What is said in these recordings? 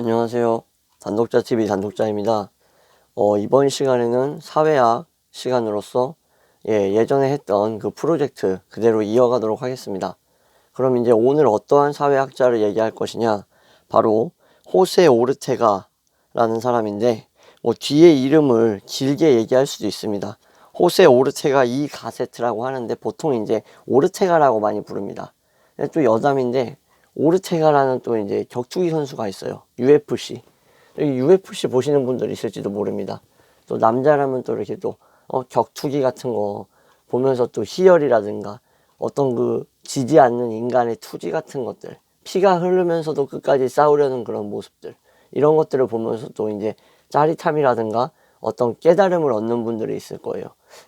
안녕하세요. 단독자 TV 단독자입니다. 어, 이번 시간에는 사회학 시간으로서 예, 예전에 했던 그 프로젝트 그대로 이어가도록 하겠습니다. 그럼 이제 오늘 어떠한 사회학자를 얘기할 것이냐? 바로 호세 오르테가라는 사람인데 뭐 뒤에 이름을 길게 얘기할 수도 있습니다. 호세 오르테가 이 가세트라고 하는데 보통 이제 오르테가라고 많이 부릅니다. 또 여담인데 오르테가라는 또 이제 격투기 선수가 있어요. UFC. UFC 보시는 분들 있을지도 모릅니다. 또 남자라면 또 이렇게 또 어, 격투기 같은 거 보면서 또 희열이라든가 어떤 그 지지 않는 인간의 투지 같은 것들 피가 흐르면서도 끝까지 싸우려는 그런 모습들 이런 것들을 보면서 또 이제 짜릿함이라든가 어떤 깨달음을 얻는 분들이 있을 거예요.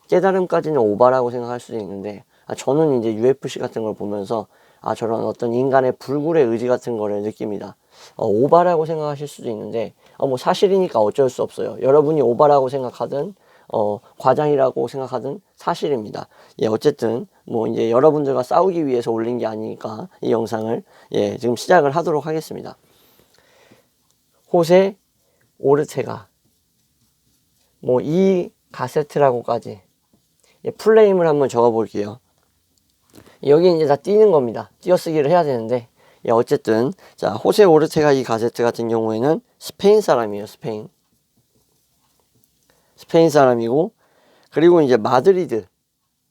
깨달음까지는 오바라고 생각할 수도 있는데 아, 저는 이제 UFC 같은 걸 보면서 아 저런 어떤 인간의 불굴의 의지 같은 거를 느낍니다. 어, 오바라고 생각하실 수도 있는데 어, 뭐 사실이니까 어쩔 수 없어요. 여러분이 오바라고 생각하든 어, 과장이라고 생각하든 사실입니다. 예, 어쨌든 뭐 이제 여러분들과 싸우기 위해서 올린 게 아니니까 이 영상을 예, 지금 시작을 하도록 하겠습니다. 호세 오르체가 뭐 이 가세트라고까지 예, 풀네임을 한번 적어 볼게요. 여기 이제 다 띄는 겁니다. 띄어쓰기를 해야 되는데 예, 어쨌든 자 호세 오르테가 이 가세트 같은 경우에는 스페인 사람이에요. 스페인 스페인 사람이고 그리고 이제 마드리드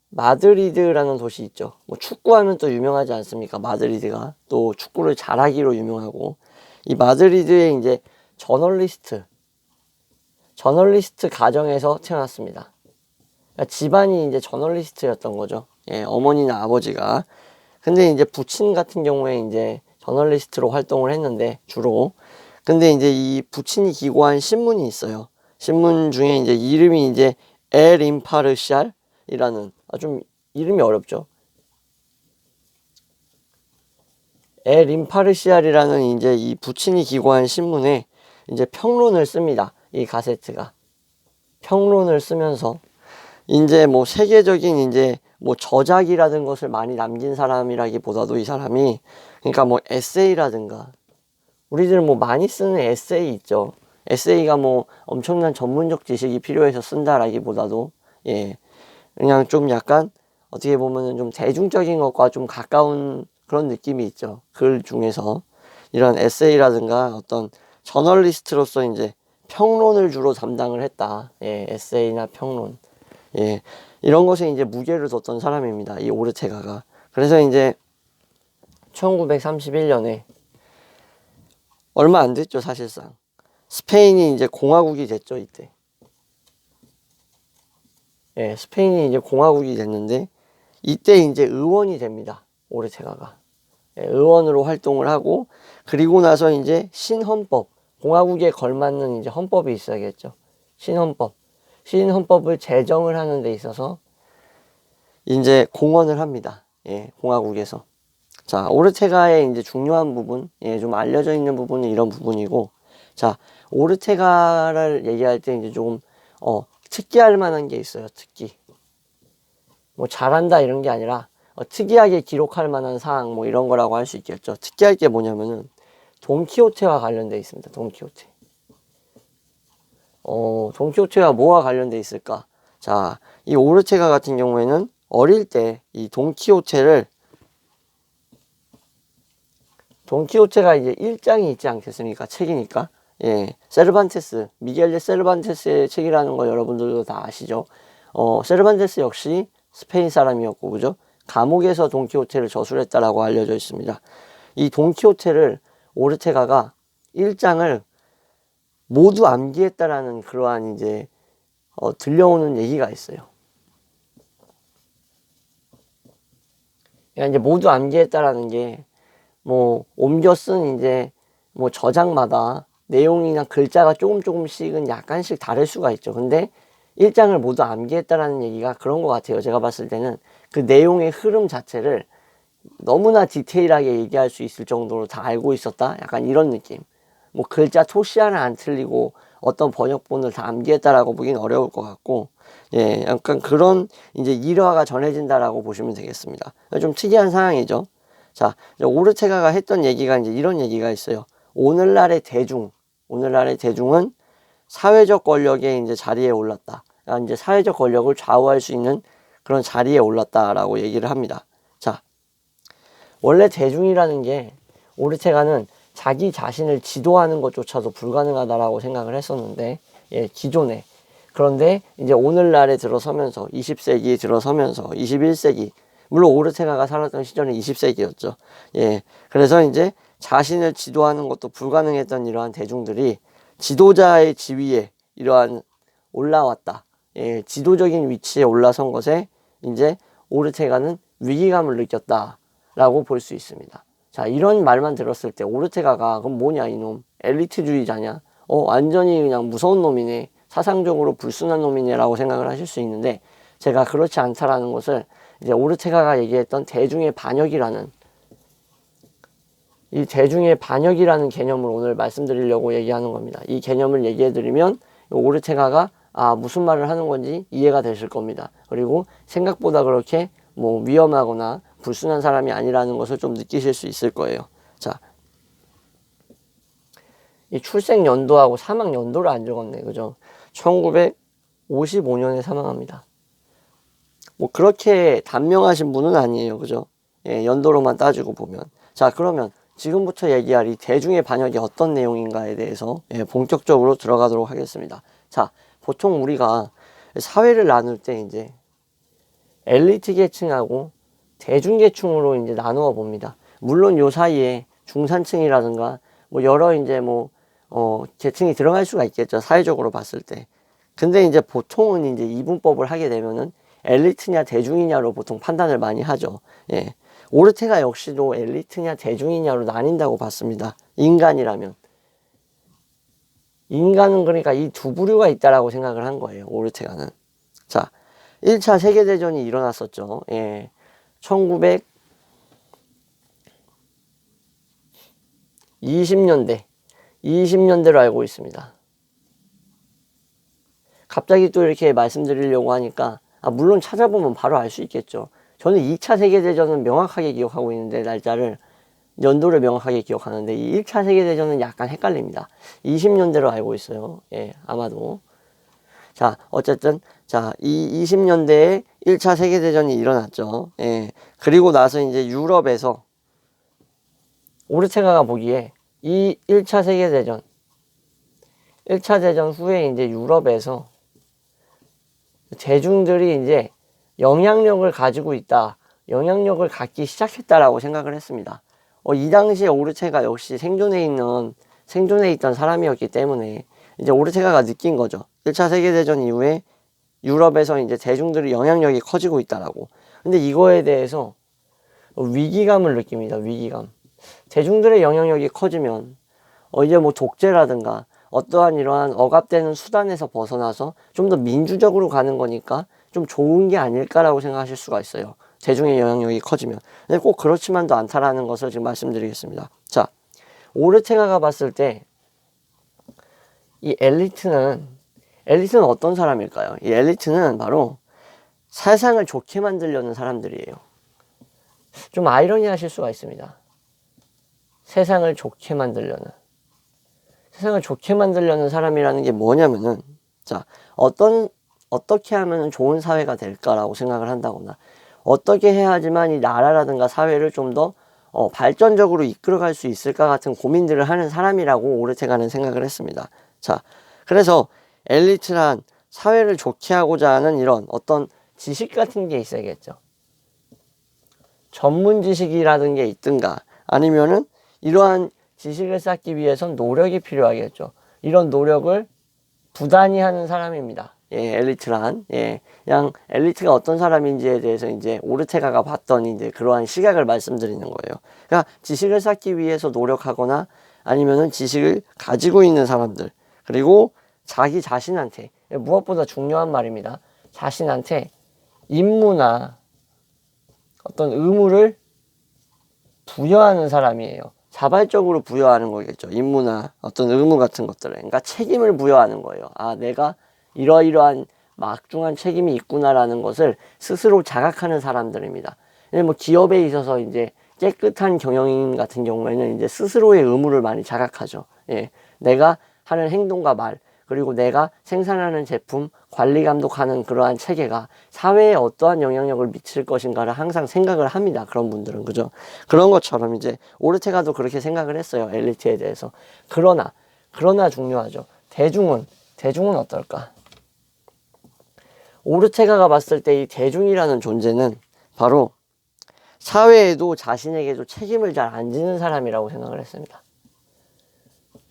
마드리드라는 도시 있죠. 뭐 축구하면 또 유명하지 않습니까? 마드리드가 또 축구를 잘하기로 유명하고 이 마드리드의 이제 저널리스트 저널리스트 가정에서 태어났습니다. 그러니까 집안이 이제 저널리스트였던 거죠. 예, 어머니나 아버지가. 근데 이제 부친 같은 경우에 이제 저널리스트로 활동을 했는데 주로. 근데 이제 이 부친이 기고한 신문이 있어요. 신문 중에 이제 이름이 이제 엘 임파르샬이라는 아, 좀 이름이 어렵죠. 엘 임파르시알이라는 이제 이 부친이 기고한 신문에 이제 평론을 씁니다. 이 가세트가 평론을 쓰면서 이제 뭐 세계적인 이제 뭐 저작이라든 것을 많이 남긴 사람이라기보다도 이 사람이 그러니까 뭐 에세이라든가 우리들 뭐 많이 쓰는 에세이 있죠. 에세이가 뭐 엄청난 전문적 지식이 필요해서 쓴다라기보다도 예 그냥 좀 약간 어떻게 보면은 좀 대중적인 것과 좀 가까운 그런 느낌이 있죠. 글 중에서 이런 에세이라든가 어떤 저널리스트로서 이제 평론을 주로 담당을 했다. 예, 에세이나 평론. 예, 이런 것에 이제 무게를 뒀던 사람입니다. 이 오르테가가. 그래서 이제 1931년에 얼마 안 됐죠, 사실상. 스페인이 이제 공화국이 됐죠, 이때. 예, 스페인이 이제 공화국이 됐는데 이때 이제 의원이 됩니다. 오르테가가. 예, 의원으로 활동을 하고 그리고 나서 이제 신헌법, 공화국에 걸맞는 이제 헌법이 있어야겠죠. 신헌법. 신헌법을 제정을 하는 데 있어서 이제 공헌을 합니다. 예, 공화국에서. 자, 오르테가의 이제 중요한 부분, 예, 좀 알려져 있는 부분은 이런 부분이고, 자, 오르테가를 얘기할 때 이제 조금, 어, 특기할 만한 게 있어요, 특기. 뭐, 잘한다 이런 게 아니라, 어, 특이하게 기록할 만한 사항, 뭐, 이런 거라고 할 수 있겠죠. 특이할 게 뭐냐면은, 돈키호테와 관련돼 있습니다, 돈키호테. 어, 돈키호테와 뭐와 관련돼 있을까? 자, 이 오르테가 같은 경우에는 어릴 때이 돈키호테를 돈키호테가 이제 일장이 있지 않겠습니까? 책이니까. 예. 세르반테스, 미겔 데 세르반테스의 책이라는 거 여러분들도 다 아시죠? 어, 세르반테스 역시 스페인 사람이었고, 그죠? 감옥에서 돈키호테를 저술했다라고 알려져 있습니다. 이 돈키호테를 오르테가가 일장을 모두 암기했다라는 그러한 이제 어, 들려오는 얘기가 있어요. 그러니까 이제 모두 암기했다라는 게 뭐 옮겨 쓴 이제 뭐 저장마다 내용이나 글자가 조금 조금씩은 약간씩 다를 수가 있죠. 근데 일장을 모두 암기했다라는 얘기가 그런 것 같아요. 제가 봤을 때는 그 내용의 흐름 자체를 너무나 디테일하게 얘기할 수 있을 정도로 다 알고 있었다. 약간 이런 느낌. 뭐 글자 토시 하나 안 틀리고 어떤 번역본을 다 암기했다라고 보기는 어려울 것 같고, 예, 약간 그런 이제 일화가 전해진다라고 보시면 되겠습니다. 좀 특이한 상황이죠. 자, 이제 오르테가가 했던 얘기가 이제 이런 얘기가 있어요. 오늘날의 대중, 오늘날의 대중은 사회적 권력에 이제 자리에 올랐다. 그러니까 이제 사회적 권력을 좌우할 수 있는 그런 자리에 올랐다라고 얘기를 합니다. 자, 원래 대중이라는 게 오르테가는 자기 자신을 지도하는 것조차도 불가능하다라고 생각을 했었는데, 예, 기존에. 그런데 이제 오늘날에 들어서면서 20세기에 들어서면서 21세기 물론 오르테가가 살았던 시절은 20세기였죠. 예. 그래서 이제 자신을 지도하는 것도 불가능했던 이러한 대중들이 지도자의 지위에 이러한 올라왔다. 예, 지도적인 위치에 올라선 것에 이제 오르테가는 위기감을 느꼈다라고 볼 수 있습니다. 자, 이런 말만 들었을 때 오르테가가 그럼 뭐냐 이놈 엘리트주의자냐? 어, 완전히 그냥 무서운 놈이네. 사상적으로 불순한 놈이네라고 생각을 하실 수 있는데 제가 그렇지 않다라는 것을 이제 오르테가가 얘기했던 대중의 반역이라는 이 대중의 반역이라는 개념을 오늘 말씀드리려고 얘기하는 겁니다. 이 개념을 얘기해 드리면 오르테가가 아 무슨 말을 하는 건지 이해가 되실 겁니다. 그리고 생각보다 그렇게 뭐 위험하거나 불순한 사람이 아니라는 것을 좀 느끼실 수 있을 거예요. 자, 이 출생 연도하고 사망 연도를 안 적었네, 그죠? 1955년에 사망합니다. 뭐 그렇게 단명하신 분은 아니에요, 그죠? 예, 연도로만 따지고 보면. 자, 그러면 지금부터 얘기할 이 대중의 반역이 어떤 내용인가에 대해서 예, 본격적으로 들어가도록 하겠습니다. 자, 보통 우리가 사회를 나눌 때 이제 엘리트 계층하고 대중계층으로 이제 나누어 봅니다. 물론 요 사이에 중산층이라든가 뭐 여러 이제 뭐 어, 계층이 들어갈 수가 있겠죠. 사회적으로 봤을 때. 근데 이제 보통은 이제 이분법을 하게 되면은 엘리트냐 대중이냐로 보통 판단을 많이 하죠. 예. 오르테가 역시도 엘리트냐 대중이냐로 나뉜다고 봤습니다. 인간이라면. 인간은 그러니까 이 두 부류가 있다라고 생각을 한 거예요. 오르테가는. 자, 1차 세계대전이 일어났었죠. 예. 1920년대, 20년대로 알고 있습니다. 갑자기 또 이렇게 말씀드리려고 하니까, 아, 물론 찾아보면 바로 알 수 있겠죠. 저는 2차 세계대전은 명확하게 기억하고 있는데, 날짜를, 연도를 명확하게 기억하는데, 이 1차 세계대전은 약간 헷갈립니다. 20년대로 알고 있어요. 예, 아마도. 자, 어쨌든, 자, 이 20년대에 1차 세계대전이 일어났죠. 예. 그리고 나서 이제 유럽에서 오르테가가 보기에 이 1차 세계대전, 1차 대전 후에 이제 유럽에서 대중들이 이제 영향력을 가지고 있다, 영향력을 갖기 시작했다라고 생각을 했습니다. 어, 이 당시에 오르체가 역시 생존해 있는, 생존해 있던 사람이었기 때문에 이제 오르체가가 느낀 거죠. 1차 세계대전 이후에 유럽에서 이제 대중들의 영향력이 커지고 있다라고. 근데 이거에 대해서 위기감을 느낍니다. 위기감. 대중들의 영향력이 커지면 어 이제 뭐 독재라든가 어떠한 이러한 억압되는 수단에서 벗어나서 좀 더 민주적으로 가는 거니까 좀 좋은 게 아닐까라고 생각하실 수가 있어요. 대중의 영향력이 커지면. 근데 꼭 그렇지만도 않다라는 것을 지금 말씀드리겠습니다. 자, 오르테가가 봤을 때 이 엘리트는 엘리트는 어떤 사람일까요? 이 엘리트는 바로 세상을 좋게 만들려는 사람들이에요. 좀 아이러니하실 수가 있습니다. 세상을 좋게 만들려는 세상을 좋게 만들려는 사람이라는 게 뭐냐면은 자 어떤 어떻게 하면 좋은 사회가 될까라고 생각을 한다거나 어떻게 해야지만 이 나라라든가 사회를 좀더 어, 발전적으로 이끌어갈 수 있을까 같은 고민들을 하는 사람이라고 오르테가는 생각을 했습니다. 자, 그래서 엘리트란 사회를 좋게 하고자 하는 이런 어떤 지식 같은 게 있어야겠죠. 전문 지식이라든 게 있든가 아니면은 이러한 지식을 쌓기 위해선 노력이 필요하겠죠. 이런 노력을 부단히 하는 사람입니다. 예, 엘리트란, 예, 그냥 엘리트가 어떤 사람인지에 대해서 이제 오르테가가 봤던 이제 그러한 시각을 말씀드리는 거예요. 그러니까 지식을 쌓기 위해서 노력하거나 아니면은 지식을 가지고 있는 사람들, 그리고 자기 자신한테, 무엇보다 중요한 말입니다. 자신한테 임무나 어떤 의무를 부여하는 사람이에요. 자발적으로 부여하는 거겠죠. 임무나 어떤 의무 같은 것들을. 그러니까 책임을 부여하는 거예요. 아, 내가 이러이러한 막중한 책임이 있구나라는 것을 스스로 자각하는 사람들입니다. 뭐 기업에 있어서 이제 깨끗한 경영인 같은 경우에는 이제 스스로의 의무를 많이 자각하죠. 예. 내가 하는 행동과 말, 그리고 내가 생산하는 제품, 관리 감독하는 그러한 체계가 사회에 어떠한 영향력을 미칠 것인가를 항상 생각을 합니다. 그런 분들은. 그죠? 그런 것처럼 이제 오르테가도 그렇게 생각을 했어요. 엘리트에 대해서. 그러나, 그러나 중요하죠. 대중은, 대중은 어떨까? 오르테가가 봤을 때 이 대중이라는 존재는 바로 사회에도 자신에게도 책임을 잘 안 지는 사람이라고 생각을 했습니다.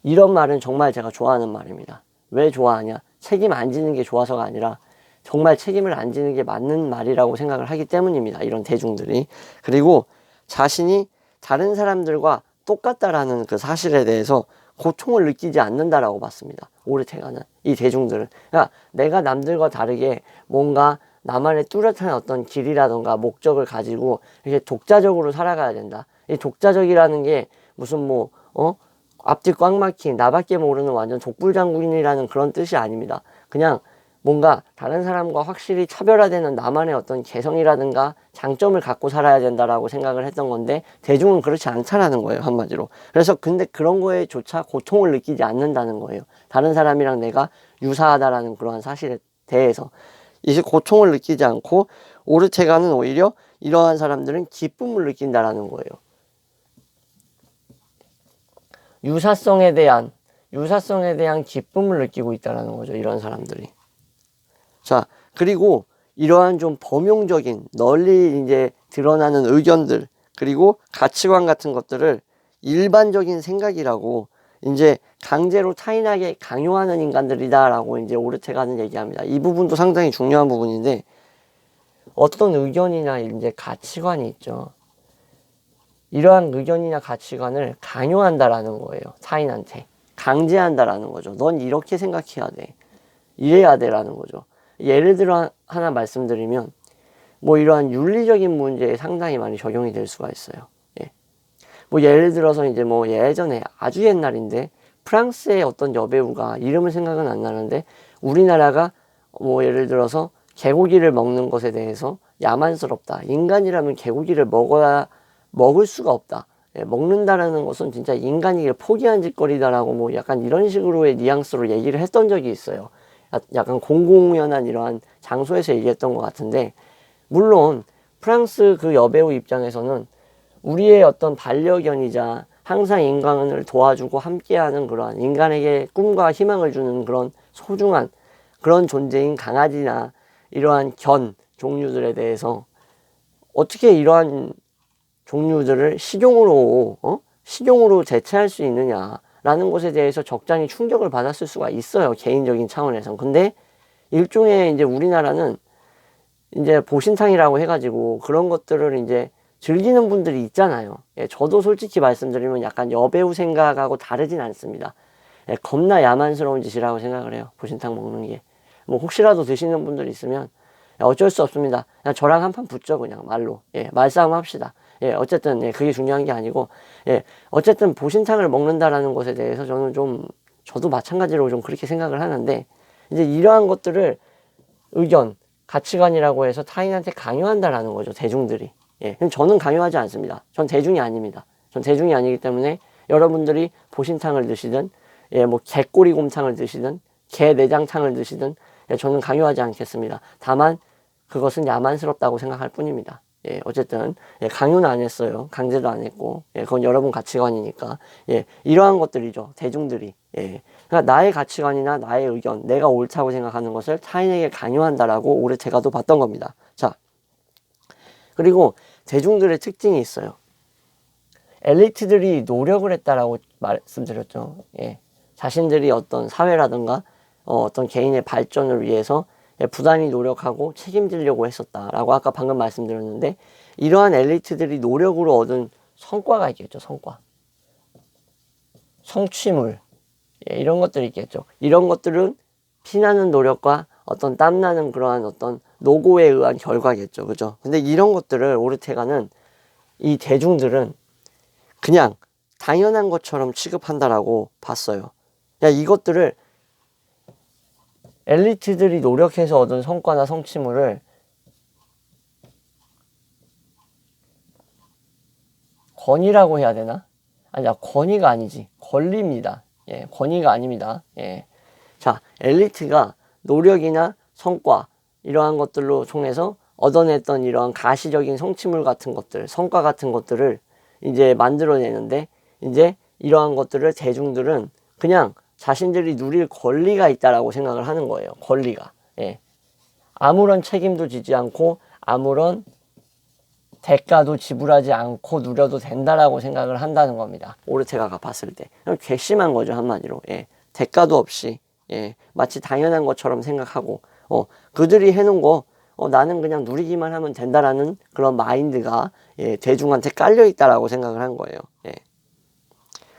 이런 말은 정말 제가 좋아하는 말입니다. 왜 좋아하냐? 책임 안 지는 게 좋아서가 아니라 정말 책임을 안 지는 게 맞는 말이라고 생각을 하기 때문입니다. 이런 대중들이. 그리고 자신이 다른 사람들과 똑같다라는 그 사실에 대해서 고통을 느끼지 않는다라고 봤습니다. 오르테가는 이 대중들은 그러니까 내가 남들과 다르게 뭔가 나만의 뚜렷한 어떤 길이라던가 목적을 가지고 이렇게 독자적으로 살아가야 된다. 이 독자적이라는 게 무슨 뭐 어? 앞뒤 꽉 막힌 나밖에 모르는 완전 독불장군이라는 그런 뜻이 아닙니다. 그냥 뭔가 다른 사람과 확실히 차별화되는 나만의 어떤 개성이라든가 장점을 갖고 살아야 된다라고 생각을 했던 건데 대중은 그렇지 않다라는 거예요 한마디로. 그래서 근데 그런 거에조차 고통을 느끼지 않는다는 거예요. 다른 사람이랑 내가 유사하다라는 그러한 사실에 대해서. 이제 고통을 느끼지 않고 오르테가는 오히려 이러한 사람들은 기쁨을 느낀다라는 거예요 유사성에 대한 유사성에 대한 기쁨을 느끼고 있다라는 거죠 이런 사람들이 자, 그리고 이러한 좀 범용적인 널리 이제 드러나는 의견들 그리고 가치관 같은 것들을 일반적인 생각이라고 이제 강제로 타인에게 강요하는 인간들이다라고 이제 오르테가는 얘기합니다. 이 부분도 상당히 중요한 부분인데 어떤 의견이나 이제 가치관이 있죠. 이러한 의견이나 가치관을 강요한다라는 거예요. 타인한테. 강제한다라는 거죠. 넌 이렇게 생각해야 돼. 이래야 돼라는 거죠. 예를 들어 하나 말씀드리면 뭐 이러한 윤리적인 문제에 상당히 많이 적용이 될 수가 있어요. 예. 뭐 예를 들어서 이제 뭐 예전에 아주 옛날인데 프랑스의 어떤 여배우가 이름은 생각은 안 나는데 우리나라가 뭐 예를 들어서 개고기를 먹는 것에 대해서 야만스럽다. 인간이라면 개고기를 먹어야 먹을 수가 없다. 예, 먹는다라는 것은 진짜 인간이길 포기한 짓거리다라고 뭐 약간 이런 식으로의 뉘앙스로 얘기를 했던 적이 있어요. 약간 공공연한 이러한 장소에서 얘기했던 것 같은데 물론 프랑스 그 여배우 입장에서는 우리의 어떤 반려견이자 항상 인간을 도와주고 함께하는 그러한 인간에게 꿈과 희망을 주는 그런 소중한 그런 존재인 강아지나 이러한 견 종류들에 대해서 어떻게 이러한 종류들을 식용으로 어? 식용으로 대체할 수 있느냐 라는 것에 대해서 적잖이 충격을 받았을 수가 있어요. 개인적인 차원에서. 근데 일종의 이제 우리나라는 이제 보신탕이라고 해가지고 그런 것들을 이제 즐기는 분들이 있잖아요. 예, 저도 솔직히 말씀드리면 약간 여배우 생각하고 다르진 않습니다. 예, 겁나 야만스러운 짓이라고 생각을 해요. 보신탕 먹는 게. 뭐 혹시라도 드시는 분들 있으면 어쩔 수 없습니다. 그냥 저랑 한 판 붙죠, 그냥 말로. 예, 말싸움 합시다. 예, 어쨌든 예, 그게 중요한 게 아니고 예, 어쨌든 보신탕을 먹는다라는 것에 대해서 저는 좀 저도 마찬가지로 좀 그렇게 생각을 하는데 이제 이러한 것들을 의견, 가치관이라고 해서 타인한테 강요한다라는 거죠, 대중들이. 예, 저는 강요하지 않습니다. 전 대중이 아닙니다. 전 대중이 아니기 때문에 여러분들이 보신탕을 드시든 예, 뭐 개꼬리 곰탕을 드시든 개 내장탕을 드시든 예, 저는 강요하지 않겠습니다. 다만 그것은 야만스럽다고 생각할 뿐입니다. 예, 어쨌든 예, 강요는 안 했어요. 강제도 안 했고, 예, 그건 여러분 가치관이니까. 예, 이러한 것들이죠. 대중들이. 예, 그러니까 나의 가치관이나 나의 의견, 내가 옳다고 생각하는 것을 타인에게 강요한다라고 오래 제가도 봤던 겁니다. 자, 그리고 대중들의 특징이 있어요. 엘리트들이 노력을 했다라고 말씀드렸죠. 예, 자신들이 어떤 사회라든가 어, 어떤 개인의 발전을 위해서 예, 부단히 노력하고 책임지려고 했었다라고 아까 방금 말씀드렸는데 이러한 엘리트들이 노력으로 얻은 성과가 있겠죠 성과. 성취물. 예, 이런 것들이 있겠죠. 이런 것들은 피나는 노력과 어떤 땀나는 그러한 어떤 노고에 의한 결과겠죠. 그죠? 근데 이런 것들을 오르테가는 이 대중들은 그냥 당연한 것처럼 취급한다라고 봤어요. 야 이것들을 엘리트들이 노력해서 얻은 성과나 성취물을 권위라고 해야 되나? 아니야, 권위가 아니지. 권리입니다. 예, 권위가 아닙니다. 예. 자, 엘리트가 노력이나 성과, 이러한 것들로 통해서 얻어냈던 이러한 가시적인 성취물 같은 것들, 성과 같은 것들을 이제 만들어내는데, 이제 이러한 것들을 대중들은 그냥 자신들이 누릴 권리가 있다라고 생각을 하는 거예요. 권리가. 예. 아무런 책임도 지지 않고 아무런 대가도 지불하지 않고 누려도 된다라고 생각을 한다는 겁니다. 오르테가가 봤을 때. 괘씸한 거죠, 한마디로. 예. 대가도 없이, 예. 마치 당연한 것처럼 생각하고, 어, 그들이 해놓은 거, 어, 나는 그냥 누리기만 하면 된다라는 그런 마인드가, 예, 대중한테 깔려있다라고 생각을 한 거예요. 예.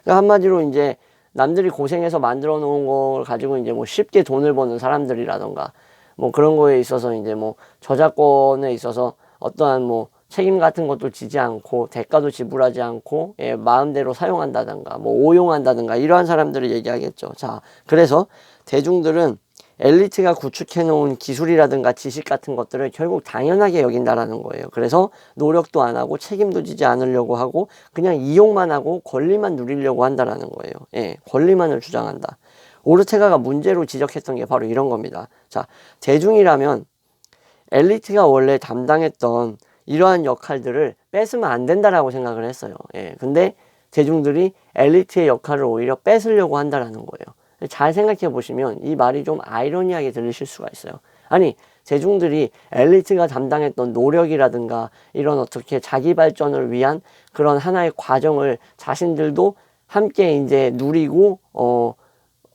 그러니까 한마디로 이제 남들이 고생해서 만들어 놓은 걸 가지고 이제 뭐 쉽게 돈을 버는 사람들이라던가, 뭐 그런 거에 있어서 이제 뭐 저작권에 있어서 어떠한 뭐 책임 같은 것도 지지 않고 대가도 지불하지 않고 예, 마음대로 사용한다든가 뭐 오용한다든가 이러한 사람들을 얘기하겠죠. 자, 그래서 대중들은 엘리트가 구축해 놓은 기술이라든가 지식 같은 것들을 결국 당연하게 여긴다라는 거예요. 그래서 노력도 안 하고 책임도 지지 않으려고 하고 그냥 이용만 하고 권리만 누리려고 한다라는 거예요. 예, 권리만을 주장한다. 오르테가가 문제로 지적했던 게 바로 이런 겁니다. 자, 대중이라면 엘리트가 원래 담당했던 이러한 역할들을 뺏으면 안 된다라고 생각을 했어요. 예. 근데 대중들이 엘리트의 역할을 오히려 뺏으려고 한다라는 거예요. 잘 생각해 보시면 이 말이 좀 아이러니하게 들리실 수가 있어요. 아니, 대중들이 엘리트가 담당했던 노력이라든가 이런 어떻게 자기 발전을 위한 그런 하나의 과정을 자신들도 함께 이제 누리고, 어,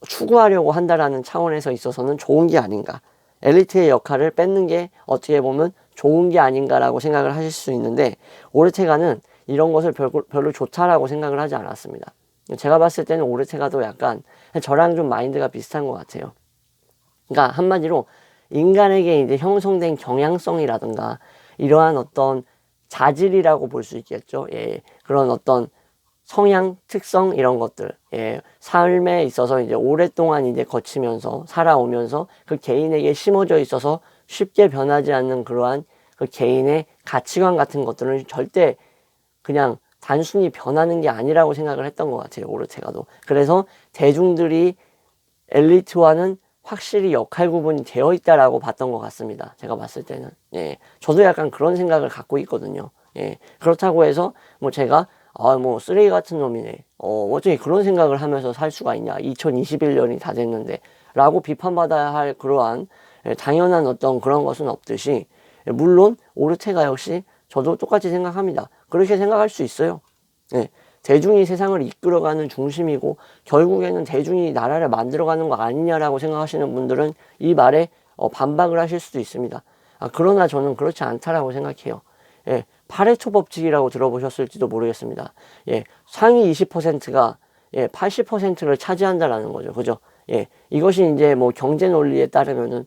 추구하려고 한다라는 차원에서 있어서는 좋은 게 아닌가. 엘리트의 역할을 뺏는 게 어떻게 보면 좋은 게 아닌가라고 생각을 하실 수 있는데 오르테가는 이런 것을 별로, 별로 좋다라고 생각을 하지 않았습니다. 제가 봤을 때는 오르테가도 약간 저랑 좀 마인드가 비슷한 것 같아요. 그러니까 한마디로 인간에게 이제 형성된 경향성이라든가 이러한 어떤 자질이라고 볼 수 있겠죠. 예, 그런 어떤 성향, 특성 이런 것들, 예, 삶에 있어서 이제 오랫동안 이제 거치면서 살아오면서 그 개인에게 심어져 있어서 쉽게 변하지 않는 그러한 그 개인의 가치관 같은 것들은 절대 그냥 단순히 변하는 게 아니라고 생각을 했던 것 같아요. 오르테가도. 그래서 대중들이 엘리트와는 확실히 역할 구분이 되어 있다라고 봤던 것 같습니다. 제가 봤을 때는. 예. 저도 약간 그런 생각을 갖고 있거든요. 예. 그렇다고 해서 뭐 제가 아, 뭐, 쓰레기 같은 놈이네. 어, 어떻게 그런 생각을 하면서 살 수가 있냐. 2021년이 다 됐는데. 라고 비판받아야 할 그러한 예, 당연한 어떤 그런 것은 없듯이 예, 물론 오르테가 역시 저도 똑같이 생각합니다. 그렇게 생각할 수 있어요. 예, 대중이 세상을 이끌어가는 중심이고 결국에는 대중이 나라를 만들어가는 거 아니냐라고 생각하시는 분들은 이 말에 어, 반박을 하실 수도 있습니다. 아, 그러나 저는 그렇지 않다라고 생각해요. 예, 파레토 법칙이라고 들어보셨을지도 모르겠습니다. 예, 상위 20%가 예, 80%를 차지한다라는 거죠. 그죠? 예, 이것이 이제 뭐 경제 논리에 따르면은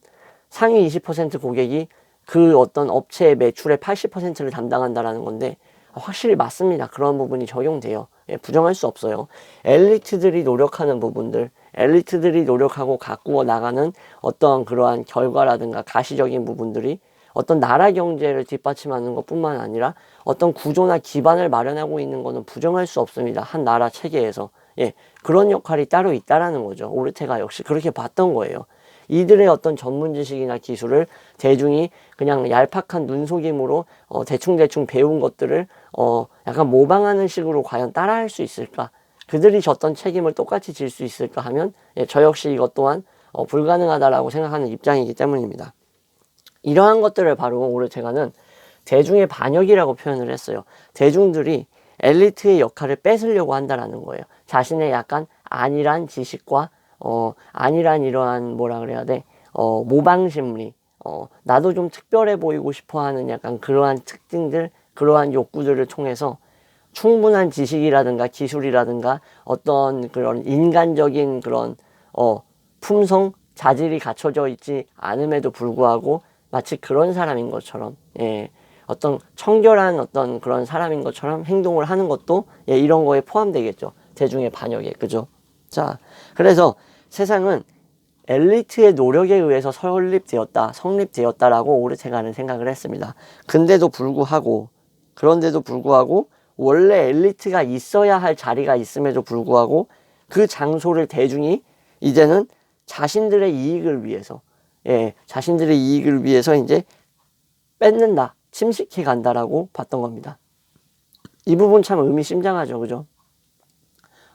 상위 20% 고객이 그 어떤 업체의 매출의 80%를 담당한다라는 건데 확실히 맞습니다. 그런 부분이 적용돼요. 예, 부정할 수 없어요. 엘리트들이 노력하는 부분들, 엘리트들이 노력하고 가꾸어 나가는 어떤 그러한 결과라든가 가시적인 부분들이 어떤 나라 경제를 뒷받침하는 것뿐만 아니라 어떤 구조나 기반을 마련하고 있는 것은 부정할 수 없습니다. 한 나라 체계에서. 예, 그런 역할이 따로 있다라는 거죠. 오르테가 역시 그렇게 봤던 거예요. 이들의 어떤 전문 지식이나 기술을 대중이 그냥 얄팍한 눈속임으로 어, 대충대충 배운 것들을 어, 약간 모방하는 식으로 과연 따라할 수 있을까? 그들이 졌던 책임을 똑같이 질 수 있을까 하면 예, 저 역시 이것 또한 어, 불가능하다라고 생각하는 입장이기 때문입니다. 이러한 것들을 바로 오르테가는 대중의 반역이라고 표현을 했어요. 대중들이 엘리트의 역할을 뺏으려고 한다라는 거예요. 자신의 약간 안일한 지식과 어, 아니란 이러한 뭐라 그래야 돼? 어, 모방 심리. 어, 나도 좀 특별해 보이고 싶어 하는 약간 그러한 특징들, 그러한 욕구들을 통해서 충분한 지식이라든가 기술이라든가 어떤 그런 인간적인 그런 어, 품성, 자질이 갖춰져 있지 않음에도 불구하고 마치 그런 사람인 것처럼 예, 어떤 청결한 어떤 그런 사람인 것처럼 행동을 하는 것도 예, 이런 거에 포함되겠죠. 대중의 반역에 그죠? 자, 그래서 세상은 엘리트의 노력에 의해서 설립되었다, 성립되었다라고 오르테가는 생각을 했습니다. 근데도 불구하고, 그런데도 불구하고, 원래 엘리트가 있어야 할 자리가 있음에도 불구하고 그 장소를 대중이 이제는 자신들의 이익을 위해서 예, 자신들의 이익을 위해서 이제 뺏는다, 침식해 간다라고 봤던 겁니다. 이 부분 참 의미심장하죠, 그죠?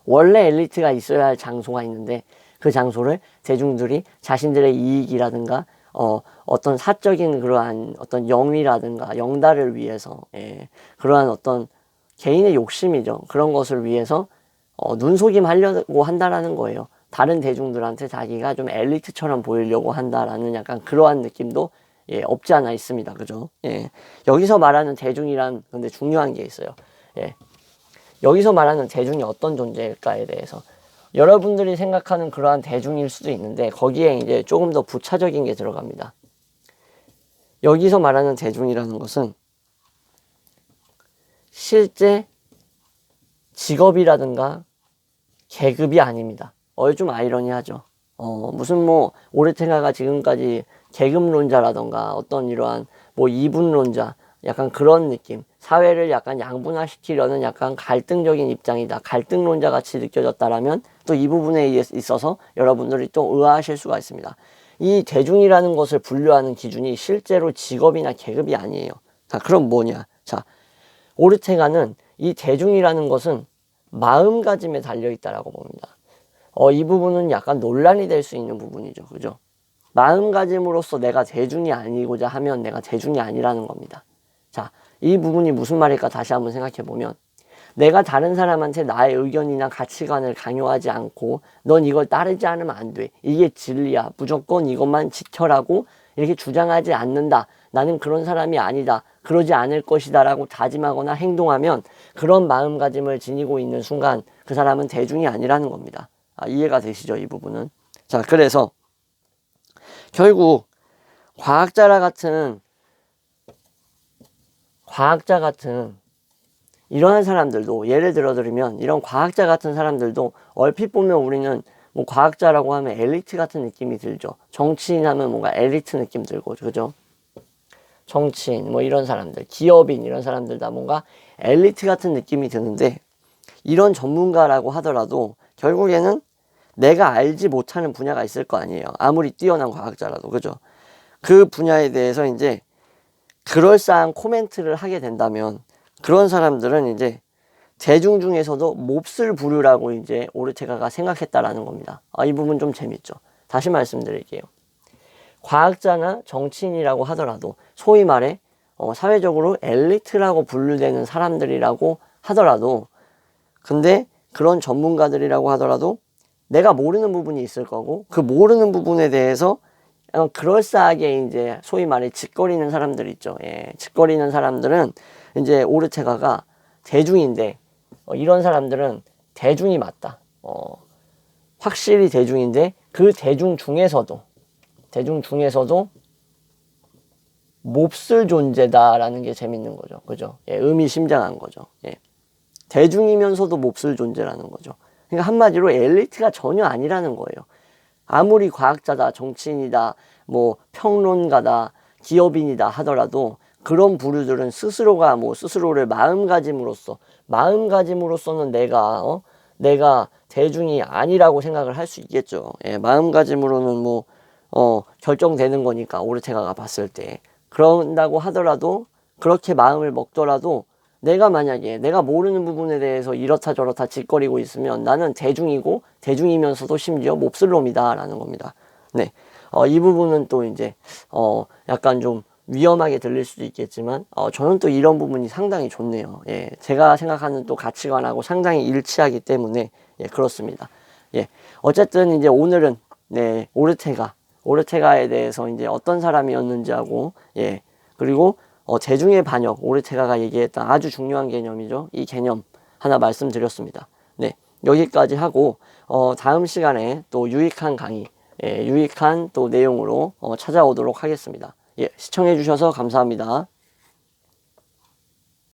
원래 엘리트가 있어야 할 장소가 있는데 그 장소를 대중들이 자신들의 이익이라든가 어, 어떤 사적인 그러한 어떤 영위라든가 영달을 위해서 예, 그러한 어떤 개인의 욕심이죠. 그런 것을 위해서 어, 눈속임 하려고 한다라는 거예요. 다른 대중들한테 자기가 좀 엘리트처럼 보이려고 한다라는 약간 그러한 느낌도 예, 없지 않아 있습니다. 그죠? 예. 여기서 말하는 대중이란 근데 중요한 게 있어요. 예. 여기서 말하는 대중이 어떤 존재일까에 대해서 여러분들이 생각하는 그러한 대중일 수도 있는데 거기에 이제 조금 더 부차적인 게 들어갑니다. 여기서 말하는 대중이라는 것은 실제 직업이라든가 계급이 아닙니다. 어, 좀 아이러니하죠. 어, 무슨 뭐, 오르테가가 지금까지 계급론자라던가 어떤 이러한 뭐 이분론자, 약간 그런 느낌. 사회를 약간 양분화시키려는 약간 갈등적인 입장이다. 갈등론자 같이 느껴졌다라면 또 이 부분에 있어서 여러분들이 또 의아하실 수가 있습니다. 이 대중이라는 것을 분류하는 기준이 실제로 직업이나 계급이 아니에요. 자, 그럼 뭐냐? 자, 오르테가는 이 대중이라는 것은 마음가짐에 달려 있다라고 봅니다. 어, 이 부분은 약간 논란이 될 수 있는 부분이죠. 그죠? 마음가짐으로서 내가 대중이 아니고자 하면 내가 대중이 아니라는 겁니다. 자, 이 부분이 무슨 말일까 다시 한번 생각해 보면 내가 다른 사람한테 나의 의견이나 가치관을 강요하지 않고 넌 이걸 따르지 않으면 안 돼. 이게 진리야. 무조건 이것만 지켜라고 이렇게 주장하지 않는다. 나는 그런 사람이 아니다. 그러지 않을 것이다. 라고 다짐하거나 행동하면 그런 마음가짐을 지니고 있는 순간 그 사람은 대중이 아니라는 겁니다. 아, 이해가 되시죠? 이 부분은. 자, 그래서 결국 과학자라 같은 과학자 같은 이러한 사람들도 예를 들어 드리면 이런 과학자 같은 사람들도 얼핏 보면 우리는 뭐 과학자라고 하면 엘리트 같은 느낌이 들죠. 정치인 하면 뭔가 엘리트 느낌 들고 그죠? 정치인 뭐 이런 사람들, 기업인 이런 사람들 다 뭔가 엘리트 같은 느낌이 드는데 이런 전문가라고 하더라도 결국에는 내가 알지 못하는 분야가 있을 거 아니에요. 아무리 뛰어난 과학자라도 그죠? 그 분야에 대해서 이제 그럴싸한 코멘트를 하게 된다면 그런 사람들은 이제 대중 중에서도 몹쓸 부류라고 이제 오르테가가 생각했다라는 겁니다. 아, 이 부분 좀 재밌죠. 다시 말씀드릴게요. 과학자나 정치인이라고 하더라도 소위 말해 어, 사회적으로 엘리트라고 분류되는 사람들이라고 하더라도 근데 그런 전문가들이라고 하더라도 내가 모르는 부분이 있을 거고 그 모르는 부분에 대해서 어, 그럴싸하게 이제 소위 말해 짓거리는 사람들 있죠. 예, 짓거리는 사람들은 이제 오르테가가 대중인데 어, 이런 사람들은 대중이 맞다. 어, 확실히 대중인데 그 대중 중에서도 대중 중에서도 몹쓸 존재다라는 게 재밌는 거죠. 그죠? 예, 의미심장한 거죠. 예. 대중이면서도 몹쓸 존재라는 거죠. 그러니까 한마디로 엘리트가 전혀 아니라는 거예요. 아무리 과학자다, 정치인이다, 뭐 평론가다, 기업인이다 하더라도 그런 부류들은 스스로가 뭐 스스로를 마음가짐으로써 마음가짐으로써는 내가 어? 내가 대중이 아니라고 생각을 할 수 있겠죠. 예, 마음가짐으로는 뭐 어, 결정되는 거니까 오르테가가 봤을 때 그런다고 하더라도 그렇게 마음을 먹더라도 내가 만약에 내가 모르는 부분에 대해서 이렇다 저렇다 짓거리고 있으면 나는 대중이고 대중이면서도 심지어 몹쓸 놈이다라는 겁니다. 네. 어, 이 부분은 또 이제 어, 약간 좀 위험하게 들릴 수도 있겠지만 어, 저는 또 이런 부분이 상당히 좋네요. 예, 제가 생각하는 또 가치관하고 상당히 일치하기 때문에 예, 그렇습니다. 예, 어쨌든 이제 오늘은 네 오르테가 오르테가에 대해서 이제 어떤 사람이었는지 하고 예 그리고 어, 대중의 반역 오르테가가 얘기했던 아주 중요한 개념이죠. 이 개념 하나 말씀드렸습니다. 네 여기까지 하고 어, 다음 시간에 또 유익한 강의 예, 유익한 또 내용으로 어, 찾아오도록 하겠습니다. 예, 시청해 주셔서 감사합니다.